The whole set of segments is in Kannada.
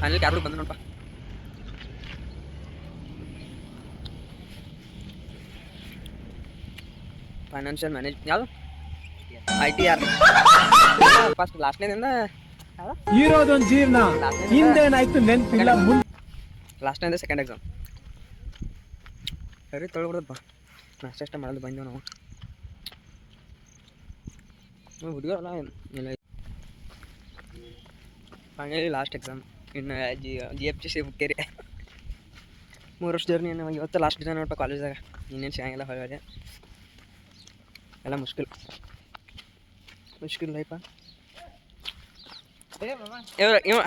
ಫೈನಲ್ ಕ್ಯಾಬ್ರು ಬಂದು ನೋಡಪ್ಪ ಫೈನಾನ್ಷಿಯಲ್ ಮ್ಯಾನೇಜ್ ಯಾವುದು? ಐ ಟಿ ಆರ್ ಫಸ್ಟ್ ಲಾಸ್ಟ್ನೇದಿಂದ ಇರೋದೊಂದು ಜೀರ್ಣ. ಹಿಂದೇನಾಯ್ತು ನೆನಪಿಲ್ಲ ಮುಂದೆ ಲಾಸ್ಟ್ನೇದ ಸೆಕೆಂಡ್ ಎಕ್ಸಾಮ್ ಸರಿ ತೊಳ್ಬಿಡ್ದಪ್ಪ ನಾಷ್ಟ ಅಷ್ಟ ಮಾಡೋದು ಬಂದೆವು ನಾವು. ನಾವು ಹುಡುಗರಲ್ಲ ಇಲ್ಲ ಫೈನಲಿ ಲಾಸ್ಟ್ ಎಕ್ಸಾಮ್ ಇನ್ನು G G F G C ಬುಕ್ಕೇರಿ ಮೂರು ವರ್ಷ ಜರ್ನಿ ನಮಗೆ ಇವತ್ತು ಲಾಸ್ಟ್ ದಿನ ನೋಡ್ಬೇಕು ಕಾಲೇಜ್ದಾಗ ಇನ್ನೇನು ಸಿಗಂಗಿಲ್ಲ ಹೊರಗಡೆ. ಎಲ್ಲ ಮುಷ್ಕಿಲ್. ಮುಷ್ಕಿಲ್ ಲೈಫ ಇವ ಇವ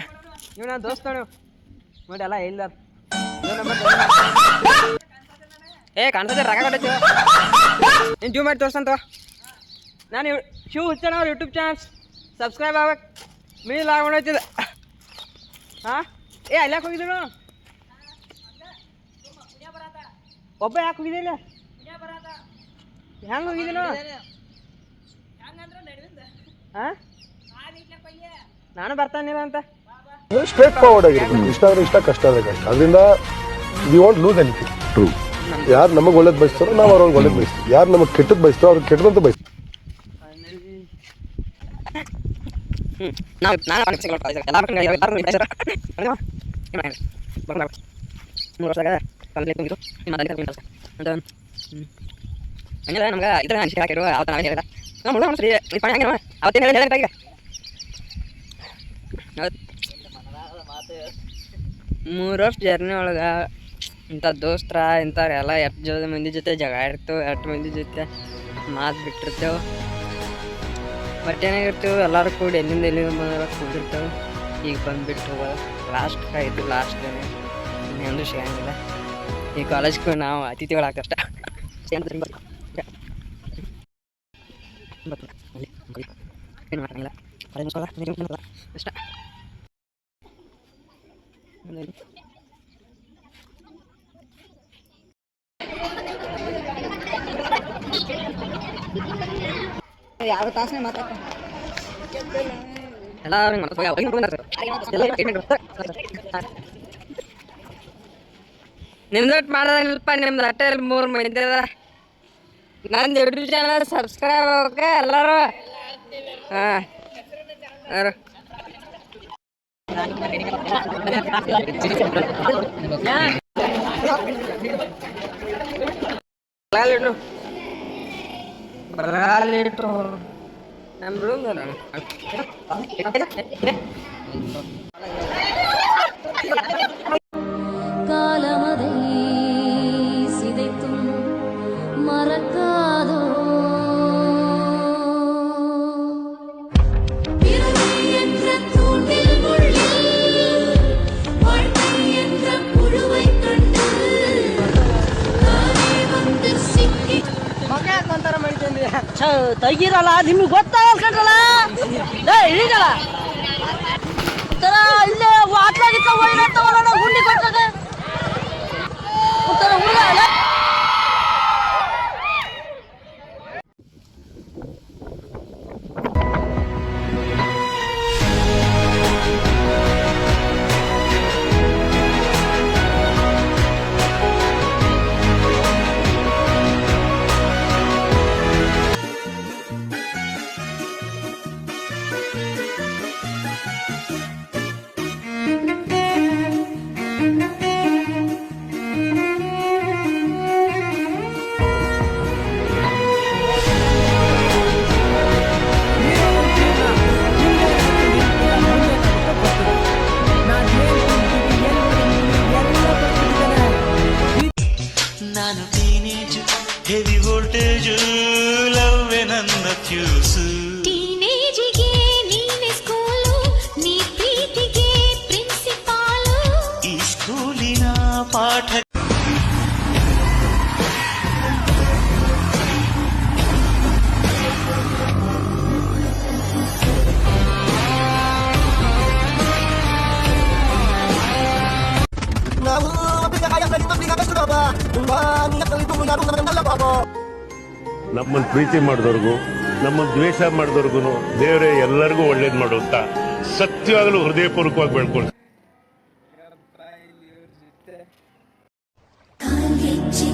ಇವ ದೋಸ್ತ ನೀವು ನೋಡಿ ಎಲ್ಲ ಇಲ್ಲ ಏ ಕಾಣ್ತದೆ ರಗ ಕೊಟ್ಟೈತಿ ನೀನು ಜೂ ಮಾಡಿ ತೋರ್ಸಂತ ನಾನು ಶಿವ್ ಅವ್ರ ಯೂಟ್ಯೂಬ್ ಚಾನಲ್ಸ್ ಸಬ್ಸ್ಕ್ರೈಬ್ ಆಗ್ಬೇಕು. ಮೀಲ್ ಆಗ್ಬಿಡೈತಿದ ಹಾಂ ಏ ಅಲ್ಲಾಕೆ ಹೋಗಿದ್ರು ಒಬ್ಬ ಯಾಕೆ ಹೋಗಿದ್ದಿಲ್ಲ ಹೆಂಗೆ ಹೋಗಿದ್ದೀನೋ ಹಾಂ ನಾನು ಬರ್ತಾನಿಲ್ಲ ಅಂತ. ಸ್ಟ್ರೇಟ್ ಫಾರ್ವರ್ಡ್ ಆಗಿರ್ಬೇಕು ಇಷ್ಟ ಆದ್ರೆ ಇಷ್ಟ ಕಷ್ಟ ಆದ್ರೆ ಕಷ್ಟ. ಅದರಿಂದ we want lose anything true ಯಾರು ನಮಗೆ ಒಳ್ಳೇದು ಬಯಸ್ತಾರೋ ನಾವು ಅವ್ರಿಗೆ ಒಳ್ಳೇದು ಬಯಸ್ತೀವಿ. ಯಾರು ನಮಗೆ ಕೆಟ್ಟದ್ದು ಬಯಸ್ತಾರೋ ಅವ್ರಿಗೆ ಕೆಟ್ಟದಂತ ಬಯಸ್ತೀವಿ. ನಾವು ನಾನು ಮೂರು ವರ್ಷದಾಗ ಕಾಲೇಜ್ ತುಂಬಿತು ನಿಮ್ಮ ಅದಕ್ಕೆ ತುಂಬಿದ್ದು ಅಂತ ಹಂಗೆಲ್ಲ ನಮ್ಗೆ ಇದ್ರ ಅನಿಸಿಕೆ ಹಾಕಿರು ಅವತ್ತು ನಾನು ಹೇಳಿದ. ನಾವು ಮುಳ್ಳು ಸರಿ ಈ ಪಣ ಹಂಗೆ ಅವತ್ತೇನು ಹೇಳಿ ಹೇಳಿದ ಈಗ. ಮೂರು ವರ್ಷ ಜರ್ನಿ ಒಳಗೆ ಇಂಥ ದೋಸ್ತರ, ಇಂಥವ್ರೆಲ್ಲ ಎಷ್ಟು ಜೊತೆ ಮಂದಿ ಜೊತೆ ಜಗ ಇರ್ತೇವೆ ಎಷ್ಟು ಮಂದಿ ಜೊತೆ ಮಾತು ಬಿಟ್ಟಿರ್ತೇವೆ. ಬಟ್ ಏನಾಗಿರ್ತೇವೆ ಎಲ್ಲರೂ ಕೂಡಿ ಎಲ್ಲಿಂದ ಎಲ್ಲಿಂದ ಬಂದಾರ ಕೂಡಿರ್ತೇವೆ. ಈಗ ಬಂದುಬಿಟ್ಟು ಹೋಗೋದು ಲಾಸ್ಟ್ ಇದು ಲಾಸ್ಟ್ ಡೇನೆ ಇನ್ನೊಂದು ಸಿಗಂಗಿಲ್ಲ ಈ ಕಾಲೇಜ್ಗೆ ನಾವು ಅತಿಥಿಗಳು ಏನು ಮಾಡಂಗಿಲ್ಲ ಯಾವ ತಾಸನೆ. ನಿಮ್ದಟ್ ಮಾಡೋದಿಲ್ಲಪ್ಪ ನಿಮ್ದು ಅಟ್ಟೆ ಮೂರು ಮಂದಿ ನಂದು ಯೂಟ್ಯೂಬ್ ಚಾನಲ್ ಸಬ್ಸ್ಕ್ರೈಬ್ ಆಗಕ್ಕೆ ಎಲ್ಲರೂ. ಹಾಂ, ಯಾರು? ಬರಲಿಟ್ರು ನಮ್ಮ ರೂಮ್ ತೆಗಿರಲ್ಲ ನಿಮ್ಗೆ ಗೊತ್ತಾಗಲ್ಲ ಹಿಡಿಗಲ್ಲ ಒಂಥರ ಇಲ್ಲೇ ವಾಟ್ಲಾಗಿತ್ತ ಹೋಗಿ ಗುಂಡಿ ಕೊಟ್ಟಾಗ? చూసు స్కూలిన పాఠ ನಮ್ಮನ್ನು ಪ್ರೀತಿ ಮಾಡಿದವ್ರಿಗೂ ನಮ್ಮನ್ನು ದ್ವೇಷ ಮಾಡಿದವ್ರಿಗೂ ದೇವರೇ ಎಲ್ಲರಿಗೂ ಒಳ್ಳೇದು ಮಾಡುತ್ತಾ? ಸತ್ಯವಾಗಲೂ ಹೃದಯಪೂರ್ವಕವಾಗಿ ಬೆಳ್ಕೊಳ್ತೀನಿ ಕಾಲ್ಗೆಜ್ಜೆ